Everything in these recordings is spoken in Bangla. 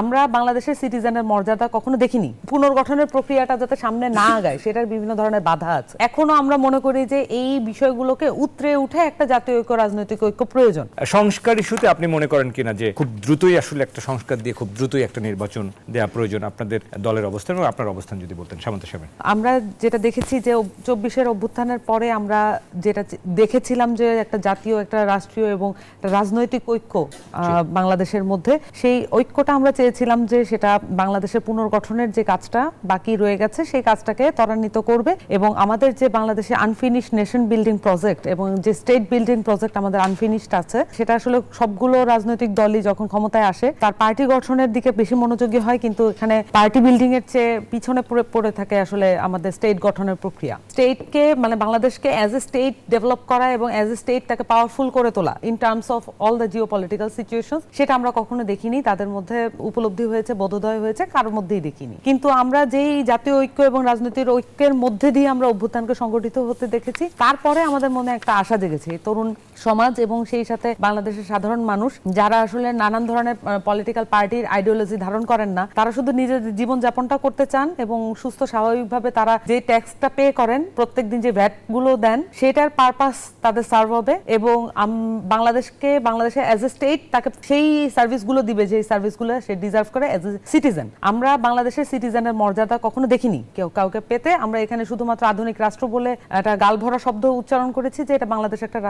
আমরা বাংলাদেশের সিটিজেনের মর্যাদা কখনো দেখিনি। পুনর্গঠনের প্রক্রিয়াটা যাতে সামনে না আগায় সেটার বিভিন্ন ধরনের বাধা আছে। এখনও আমরা মনে করি যে এই বিষয়গুলোকে উতরে উঠে একটা জাতীয় ঐক্য রাজনৈতিক ঐক্য প্রয়োজন। সংস্কার ইস্যুতে আপনি মনে করেন কিনা যে খুব দ্রুতই আসলে একটা সংস্কার দিয়ে খুব দ্রুতই একটা নির্বাচন দেওয়া প্রয়োজন আপনাদের দলের অবস্থান এবং আপনার অবস্থান যদি বলতেন সামন্ত সাহেব আমরা যেটা দেখেছি যে চব্বিশের অভ্যুত্থানের পরে আমরা যেটা দেখেছিলাম যে একটা জাতীয় একটা রাষ্ট্রীয় এবং একটা রাজনৈতিক ঐক্য বাংলাদেশের মধ্যে সেই ঐক্যটা আমরা চেয়েছিলাম যে সেটা বাংলাদেশের পুনর্গঠনের যে কাজটা বাকি রয়ে গেছে, সেই কাজটাকে ত্বরান্বিত করবে এবং আমাদের যে বাংলাদেশে আনফিনিশ নেশন বিল্ডিং প্রজেক্ট এবং যে স্টেট বিল্ডিং প্রজেক্ট আমাদের আনফিনিশড আছে, সেটা আসলে সবগুলো রাজনৈতিক দলই যখন ক্ষমতায় আসে, তার পার্টি গঠনের দিকে বেশি মনোযোগী হয়, কিন্তু এখানে পার্টি বিল্ডিং এর চেয়ে পিছনে পড়ে থাকে আসলে আমাদের স্টেট গঠনের প্রক্রিয়া। স্টেটকে মানে বাংলাদেশকে অ্যাজ এ স্টেট ডেভেলপ করা এবং অ্যাজ এ স্টেট তাকে পাওয়ারফুল করে তোলা in terms of all the geopolitical situation সেটা আমরা কখনো দেখিনি। তাদের মধ্যে উপলব্ধি হয়েছে, বোধোদয় হয়েছে, কারোর মধ্যেই দেখিনি। কিন্তু আমরা যেই জাতীয় ঐক্য এবং রাজনৈতিক ঐক্যের মধ্যে দিয়ে আমরা অভ্যুত্থানকে সংগঠিত হতে দেখেছি, তারপরে আমাদের মনে একটা আশা জেগেছে। তরুণ সমাজ এবং সেই সাথে বাংলাদেশের সাধারণ মানুষ, যারা আসলে নানান ধরনের পলিটিক্যাল পার্টির আইডিওলজি ধারণ করেন না, তারা শুধু নিজেদের জীবনযাপনটা করতে চান এবং সুস্থ, স্বাভাবিকভাবে তারা যে ট্যাক্সটা পে করেন, প্রত্যেকদিন যে ভ্যাটগুলো দেন, সেটার পারপাস তাদের সার্ভ হবে এবং বাংলাদেশকে, বাংলাদেশে অ্যাজ এ স্টেট তাকে সেই সার্ভিসগুলো দিবে যে সার্ভিসগুলো সে ডিজার্ভ করে অ্যাজ এ সিটিজেন আমরা বাংলাদেশের সিটিজেনের মর্যাদা কখনো দেখিনি। কেউ কাউকে পেতে আমরা এখানে শুধুমাত্র আধুনিক রাষ্ট্র বলে একটা গালভরা শব্দ উচ্চারণ করেছি যে এটা বাংলাদেশ একটা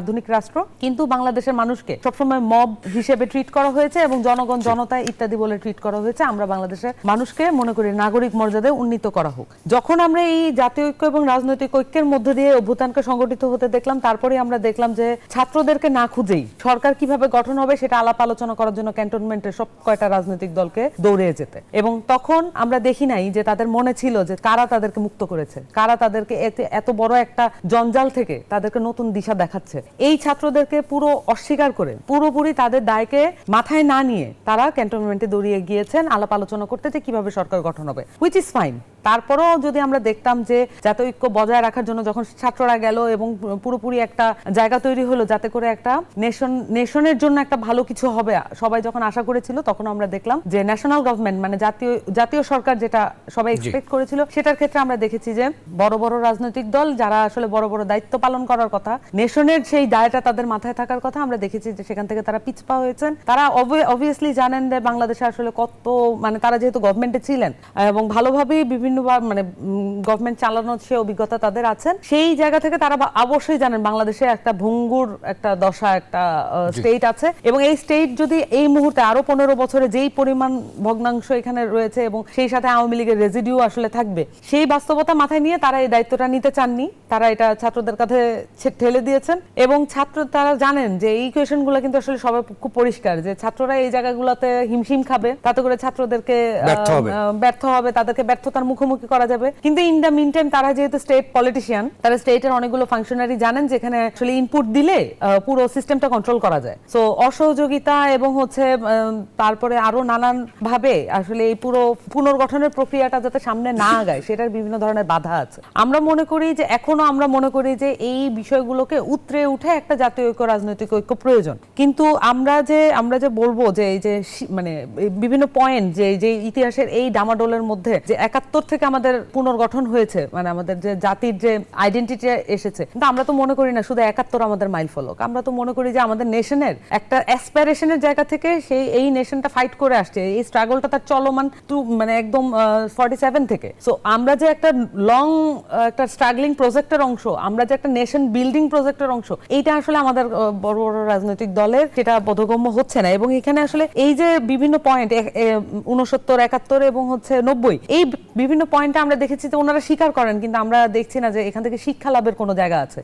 আধুনিক রাষ্ট্র। কিন্তু বাংলাদেশের মানুষকে সবসময় মব হিসেবে ট্রিট করা হয়েছে এবং জনগণ জনতা ইত্যাদি বলে ট্রিট করা হয়েছে। আমরা বাংলাদেশের মানুষকে মনে করি নাগরিক মর্যাদায় উন্নীত করা হোক। যখন আমরা এই জাতীয় ঐক্য এবং রাজনৈতিক ঐক্যের মধ্যে দিয়ে অভ্যুত্থানকে সংগঠিত হতে দেখলাম তারপরে আমরা দেখলাম যে ছাত্রদেরকে না খুঁজেই সরকার কীভাবে গঠন হবে সেটা আলাপ আলোচনা করার জন্য ক্যান্টনমেন্টের সব কয়টা রাজনৈতিক দলকে দৌড়ে যেতে। এবং তখন আমরা দেখি নাই যে তাদের মনে ছিল যে কারা তাদেরকে মুক্ত করেছে, কারা তাদেরকে এতে বড় একটা জঞ্জাল থেকে তাদেরকে নতুন দিশা দেখাচ্ছে। এই ছাত্রদেরকে পুরো অস্বীকার করে, পুরোপুরি তাদের দায়কে মাথায় না নিয়ে তারা ক্যান্টনমেন্টে দৌড়িয়ে গিয়েছেন, আলাপ আলোচনা করতে যে কীভাবে সরকার গঠন হবে হুইচ ইজ ফাইন তারপরেও যদি আমরা দেখতাম যে জাতীয় ঐক্য বজায় রাখার জন্য যখন ছাত্ররা গেল এবং পুরোপুরি একটা জায়গা তৈরি হলো যাতে করে একটা নেশন নেশনের জন্য একটা ভালো কিছু হবে সবাই যখন আশা করেছিল তখন আমরা দেখলাম যে ন্যাশনাল গভর্নমেন্ট মানে জাতীয় জাতীয় সরকার যেটা সবাই এক্সপেক্ট করেছিল সেটার ক্ষেত্রে আমরা দেখেছি যে বড় বড় রাজনৈতিক দল যারা আসলে বড় বড় দায়িত্ব পালন করার কথা নেশনের সেই দায়টা তাদের মাথায় থাকার কথা আমরা দেখেছি যে সেখান থেকে তারা পিছপা হয়েছেন। তারা অবভিয়াসলি জানেন যে বাংলাদেশে আসলে কত মানে তারা যেহেতু গভর্নমেন্টে ছিলেন এবং ভালোভাবেই বিভিন্নবার মানে গভর্নমেন্ট চালানোর সে অভিজ্ঞতা তাদের আছেন সেই জায়গা থেকে তারা অবশ্যই জানেন বাংলাদেশে একটা ভঙ্গুর একটা দশা একটা স্টেট আছে। এবং এই স্টেট যদি এই মুহূর্তে আরও পনেরো বছরে যেই পরিমাণ ভগ্নাংশ এখানে রয়েছে এবং সেই সাথে আওয়ামী লীগের রেজিডিউ আসলে থাকবে সেই বাস্তবতা মাথায় নিয়ে তারা এই দায়িত্বটা নিতে চাননি। তারা এটা ছাত্রদের কাছে ঠেলে দিয়েছেন। এবং ছাত্র তারা জানেন যে এই কোয়েশনগুলো কিন্তু আসলে সবাই খুব পরিষ্কার যে ছাত্ররা এই জায়গাগুলোতে হিমশিম খাবে তাতে করে ছাত্রদেরকে ব্যর্থ হবে। তাদেরকে ব্যর্থতার মুখোমুখি করা যাবে। কিন্তু ইন দ্য মিন টাইম তারা যেহেতু স্টেট পলিটিশিয়ান তারা স্টেটের অনেকগুলো ফাংশনারি জানেন যেখানে আসলে ইনপুট দিলে পুরো সিস্টেমটা কন্ট্রোল করা যায়। সো অসহযোগিতা এবং হচ্ছে তারপরে আরও নানান ভাবে আসলে এই পুরো পুনর্গঠনের প্রক্রিয়াটা যাতে সামনে না আগায়, সেটার বিভিন্ন ধরনের বাধা আছে। আমরা মনে করি যে, এখনও আমরা মনে করি যে, এই বিষয়গুলোকে উতরে উঠে একটা জাতীয় ঐক্য, রাজনৈতিক ঐক্য প্রয়োজন। কিন্তু আমরা যে আমরা যে বলব যে, এই যে মানে বিভিন্ন পয়েন্ট যে যে ইতিহাসের এই ডামাডোলের মধ্যে যে একাত্তর থেকে আমাদের পুনর্গঠন হয়েছে মানে আমাদের যে জাতির যে আইডেন্টিটি এসেছে। কিন্তু আমরা তো মনে করি না, শুধু একাত্তর আমাদের মাইল ফলক। আমরা তো মনে করি যে আমাদের নেশনের একটা অ্যাসপিরেশনের জায়গা থেকে সেই, এই নেশনটা ফাইট করে আসছে। এই স্ট্রাগলটা তার চলমান টু মানে একদম ফর্টি সেভেন থেকে। সো আমরা যে একটা লং একটা স্ট্রাগলিং প্রজেক্টের অংশ, আমরা যে একটা নেশন বিল্ডিং প্রজেক্টের অংশ, এইটা আসলে আমাদের বড় বড় রাজনৈতিক দলের সেটা বোধগম্য হচ্ছে না। এবং এখানে আসলে এই যে বিভিন্ন পয়েন্ট উনসত্তর, একাত্তর এবং হচ্ছে নব্বই, এই বিভিন্ন পয়েন্টে আমরা দেখেছি যে ওনারা স্বীকার করেন, কিন্তু আমরা দেখছি না যে এখান থেকে শিক্ষা লাভের কোনো জায়গা আছে।